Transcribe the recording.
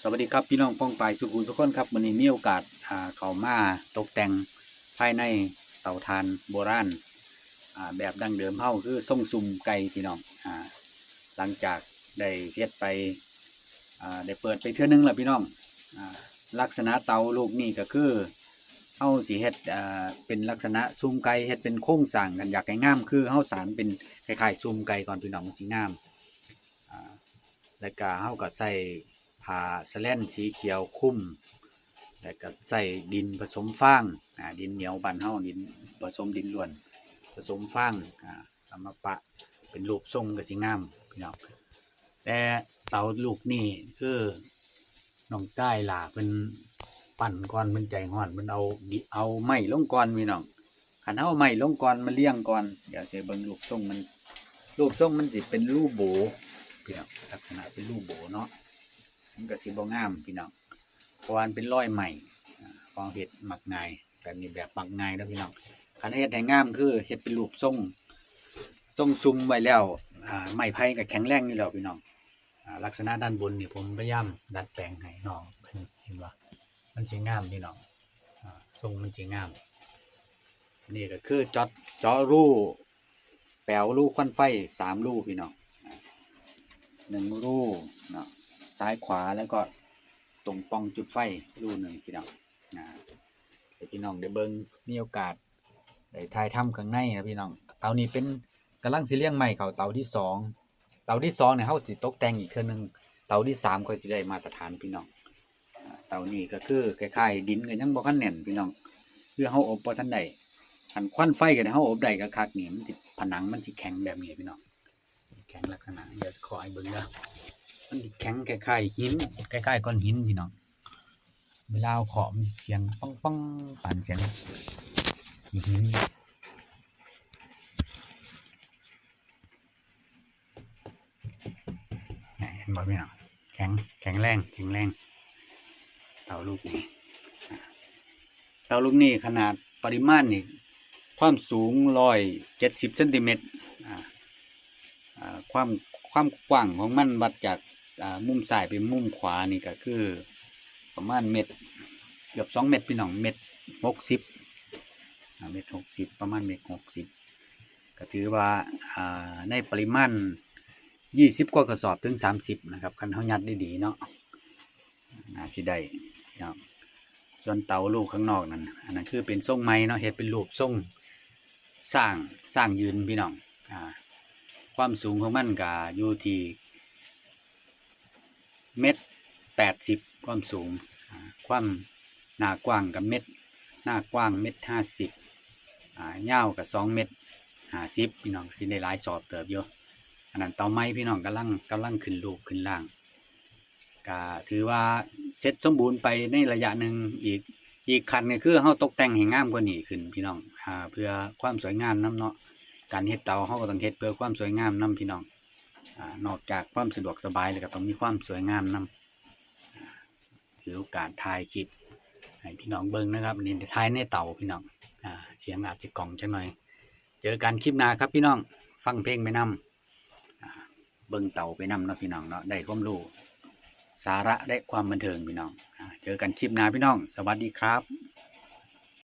สวัสดีครับพี่น้องป้องปายสุขุมสุขคนครับวันนี้มีโอกาสอ่าเข้ามาตกแต่งภายในเตาถ่านโบราณาแบบดั้งเดิมเฮาคือทรงซุ่มไก่พี่น้องอหลังจากได้เฮ็ดไปได้เปิดไปเทื่อนึงแล้วพี่น้องอลักษณะเตาลูกนี่ก็คือเฮาสิเฮ็ดเป็นลักษณะซุ่มไก่เฮ็ดเป็นโครงสร้างกันอยากให้งามคือเฮาสารเป็นคล้ายๆซุ่มไก่ก่อนพี่น้องมันสิงามแล้วก็เฮาก็ใส่ ผ่าสแลนสีเขียวคุ้มแล้วก็ใส่ดินผสมฟางดินเหนียวบานเฮาดินผสมดินล้วน ผสมฟางเอามาปะเป็นรูปทรงก็สิงามพี่น้องแต่เตาลูกนี่คือน้องชายหล่าเป็นปั่นก่อนเป็นใจห่อนมันเอาเอาไม้ลงก่อนพี่น้องคันเอาไม้ลงก่อนมาเลี้ยงก่อนเดี๋ยวสิเบิ่งรูปทรงมันรูปทรงมันสิเป็นรูปโบพี่น้องลักษณะเป็นรูปโบเนาะ มันก็สิบ่งามพี่น้องเพราะว่ามันเป็นร้อยใหม่อ่าของเห็ดหมักง่ายแบบนี้แบบหมักง่ายนะพี่น้องคันเฮ็ดให้งามคือเฮ็ดเป็นรูปทรงทรงซุ่มไว้แล้วอ่าไม้ไผ่ก็แข็งแรงอยู่แล้วพี่น้องลักษณะด้านบนนี่ผมพยายามดัดแปลงให้น้องเพิ่นเห็นว่ามันสิงามพี่น้องอ่าทรงมันสิงาม นี่ก็คือจอดจาะรูแปลวรูควันไฟสามรูพี่น้องหนึ่งรูเนาะ ซ้ายขวาแล้วก็ตรงปองจุดไฟรูหนึ่งพี่น้องนะพี่น้องได้เบิ้งมีโอกาสได้ถ่ายทำข้างในนะพี่น้องเตานี้เป็นกำลังสิเลี้ยงใหม่เขาเตาที่สองเตาที่สองเนี่ยเขาสิตกแต่งอีกเครื่องหนึงเตาที่สามก็สิได้มาตรฐานพี่น้องเตานี้ก็คือคล้ายๆดินก็ยังบ่คันแน่นพี่น้องเพื่อเฮาอบบ่ทันได้คันควันไฟก็ได้เฮาอบได้ก็คักนี่มันสิผนังมันสิแข็งแบบนี้พี่น้องแข็งลักษณะเดี๋ยวขอให้เบิ่งเด้อ มันแข็งคล้ายๆหินคล้ายๆก้อนหินพี่น้องเวลาเอาขอมเสียงปังปังๆปานเสียงหินเห็นบ่พี่น้องแข็งแข็งแรงแข็งแรงเต่าลูกนี้อ่เต่าลูกนี้ขนาดปริมาณนี่ความสูงร้อยเจ็ดสิบเซนติเมตรความความกว้างของมันวัดจาก มุมซ้ายไปมุมขวานี่ก็คือ ประมาณเม็ดเกือบสองเม็ดพี่น้องเม็ดหกสิบเม็ดหกสิบประมาณเม็ดหกสิบก็ถือว่าในปริมาณยี่สิบกว่ากระสอบถึงสามสิบนะครับคันเขายัดได้ดีเนาะน่าสิได้เนาะส่วนเตาลูกข้างนอกนั่นอันนั้นคือเป็นทรงไม้เนาะเฮ็ดเป็นรูปทรงสร้างสร้างยืนพี่น้องอ่าความสูงของมันก็อยู่ที่ เม็ดแปดสิบความสูง ความหน้ากว้างกับเม็ดหน้ากว้างเม็ดห้าสิบอ่ายาวกับสองเม็ดห้าสิบพี่น้องที่ได้หลายสอบเติบอยู่อันนั้นเตาไม้พี่น้องกำลังกำลังขึ้นลูกขึ้นล่างก็ถือว่าเสร็จสมบูรณ์ไปในระยะหนึ่งอีกอีกคันก็คือเฮาตกแต่งให้งามกว่านี้ขึ้นพี่น้องอเพื่อความสวยงามนํเนาะการเฮ็ดเตาเฮาก็ต้องเฮ็ดเพื่อความสวยงามนํพี่น้อง นอกจากความสะดวกสบายแล้วก็ต้องมีความสวยงามนำถือโอกาสถ่ายคลิปให้พี่น้องเบิ้งนะครับนี่ถ่ายในเต่าพี่น้องอ่าเสียงอาจจะกล่องจังหน่อย เจอกันคลิปหน้าครับพี่น้องฟังเพลงไปนำอ่าเบิ้งเต่าไปนำเนาะพี่น้องเนาะได้ความรู้สาระได้ความบันเทิงพี่น้องเจอกันคลิปหน้าพี่น้อง สวัสดีครับ